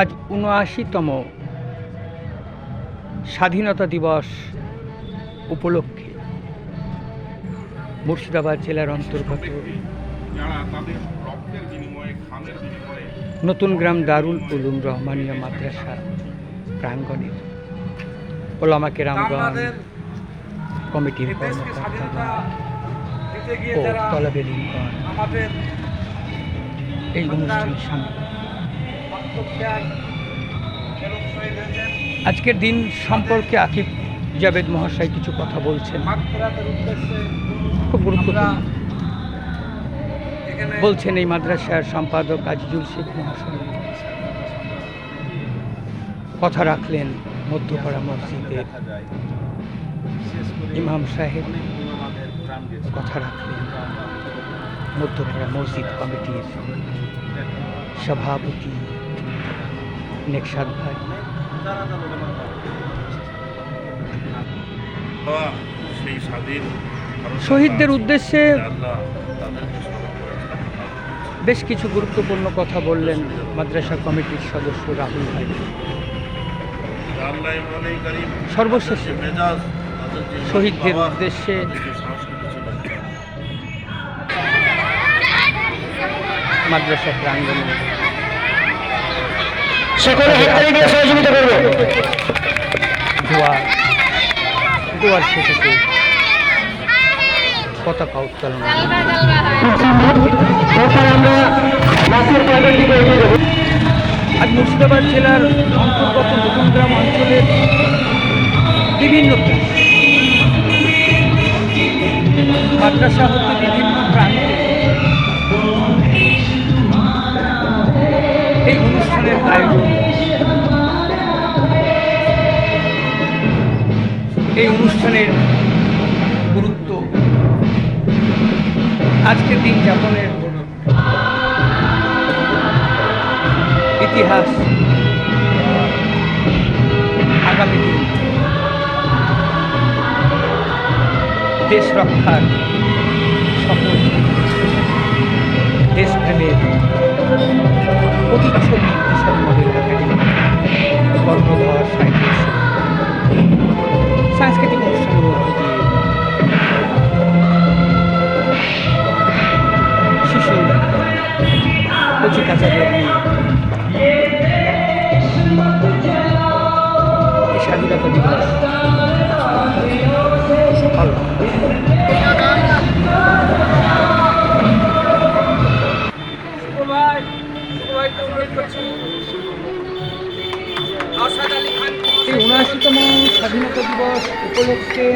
আজ উনআশিতম স্বাধীনতা দিবস উপলক্ষে মুর্শিদাবাদ জেলার অন্তর্গত নতুন গ্রাম দারুল উলুম রহমানীয় মাদ্রাসা প্রাঙ্গণের ওলামাকে রামগঞ্জ কমিটির এই ও আমাদের এই আজকের দিন সম্পর্কে আকিব জাভেদ মহাশয় কিছু কথা বলছেন। খুব গুরুত্বপূর্ণ। বলছেন এই মাদ্রাসার সম্পাদক আজিজুল শেখ মহাশয়। কথা রাখলেন মধ্যপাড়া মসজিদের ইমাম সাহেব। কথা রাখলেন। মধ্যপাড়া মসজিদ কমিটির সভাপতি নেকসাদ ভাই। শহীদদের উদ্দেশ্যে। বেশ কিছু গুরুত্বপূর্ণ কথা বললেন মাদ্রাসা কমিটির সদস্য রাহুল ভাই। সর্বশেষে শহীদদের উদ্দেশ্যে মাদ্রাসা প্রাঙ্গণে। সকলে হাততালি দিয়ে সহযোগিতা করবে। দোয়া দোয়ার শেষে পতাকা উত্তোলন আমরা নাসির পয়েন্টের দিকে এগিয়ে যাব। আজ মুর্শিদাবাদ জেলার অন্তর্গত নতুনগ্রাম অঞ্চলের বিভিন্ন মাদ্রাসা হতে বিভিন্ন এই অনুষ্ঠানের গুরুত্ব। আজকের দিন যাপনের ইতিহাস। আগামী দিন। দেশ রক্ষার স্বপ্ন। দেশপ্রেমের প্রতিচ্ছবি কিশোর মডেল একাডেমি কর্মধর সাহিত্য সাংস্কৃতিক অনুষ্ঠানের স্বাধীনতা দিবস এই উনআশিতম স্বাধীনতা দিবস উপলক্ষে